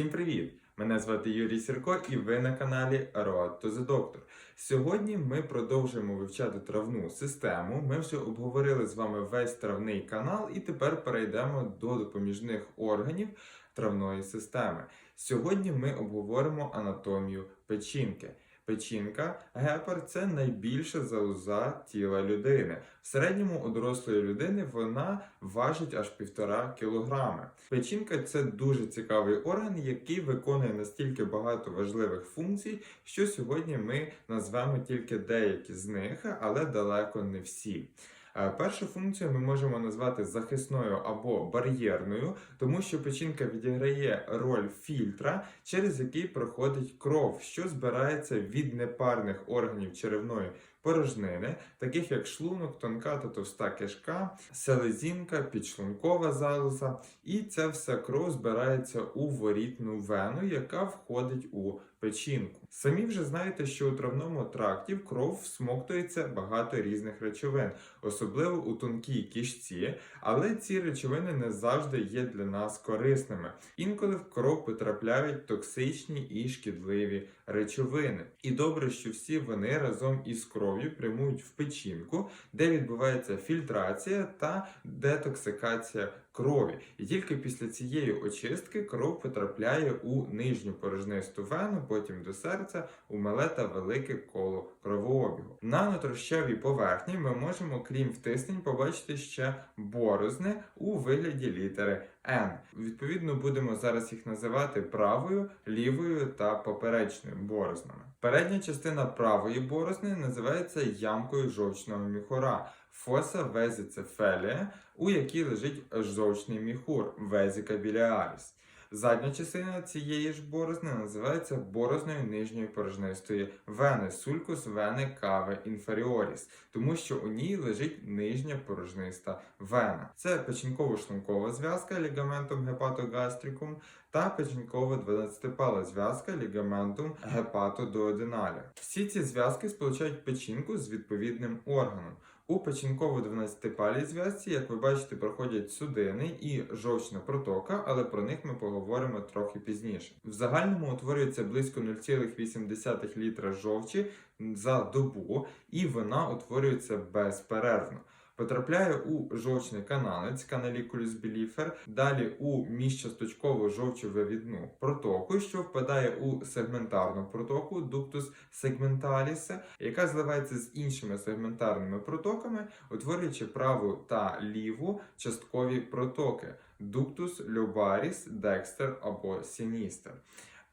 Всім привіт! Мене звати Юрій Сірко і ви на каналі Road to the Doctor. Сьогодні ми продовжуємо вивчати травну систему. Ми вже обговорили з вами весь травний канал, і тепер перейдемо до допоміжних органів травної системи. Сьогодні ми обговоримо анатомію печінки. Печінка гепар це найбільша залоза тіла людини. В середньому у дорослої людини вона важить аж півтора кілограми. Печінка це дуже цікавий орган, який виконує настільки багато важливих функцій, що сьогодні ми назвемо тільки деякі з них, але далеко не всі. Е, Першу функцію ми можемо назвати захисною або бар'єрною, тому що печінка відіграє роль фільтра, через який проходить кров, що збирається від непарних органів черевної порожнини, таких як шлунок, тонка та товста кишка, селезінка, підшлункова залоза, і ця вся кров збирається у ворітну вену, яка входить у печінку. Самі вже знаєте, що у травному тракті в кров всмоктується багато різних речовин, особливо у тонкій кишці, але ці речовини не завжди є для нас корисними. Інколи в кров потрапляють токсичні і шкідливі речовини. І добре, що всі вони разом із кров'ю прямують в печінку, де відбувається фільтрація та детоксикація крові. І тільки після цієї очистки кров потрапляє у нижню порожнисту вену, потім до серця, у мале та велике коло кровообігу. На нутрощавій поверхні ми можемо, крім втиснень, побачити ще борозни у вигляді літери N. Відповідно, будемо зараз їх називати правою, лівою та поперечною борознами. Передня частина правої борозни називається ямкою жовчного міхура. Фоса везіцефелія, у якій лежить жовчний міхур везіка біліаріс. Задня частина цієї ж борозни називається борозною нижньої порожнистої вени сулькус вени кави інферіоріс, тому що у ній лежить нижня порожниста вена. Це печінково-шлункова зв'язка лігаментум гепатогастрикум та печінкова 12-пала зв'язка лігаментум гепатодуоденаля. Всі ці зв'язки сполучають печінку з відповідним органом. У печінково-12-палій зв'язці, як ви бачите, проходять судини і жовчна протока, але про них ми поговоримо трохи пізніше. В загальному утворюється близько 0,8 літра жовчі за добу, і вона утворюється безперервно. Потрапляє у жовчний каналець каналікулюс біліфер, далі у міжчасточкову жовчовивідну протоку, що впадає у сегментарну протоку дуктус сегменталіс, яка зливається з іншими сегментарними протоками, утворюючи праву та ліву часткові протоки дуктус любаріс, декстер або сіністер.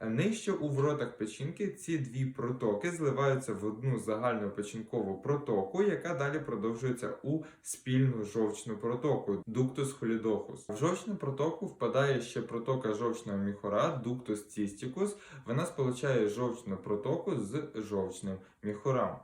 Нижче у воротах печінки ці дві протоки зливаються в одну загальну печінкову протоку, яка далі продовжується у спільну жовчну протоку дуктус холідохус. В жовчну протоку впадає ще протока жовчного міхора, дуктус цістікус. Вона сполучає жовчну протоку з жовчним міхурам.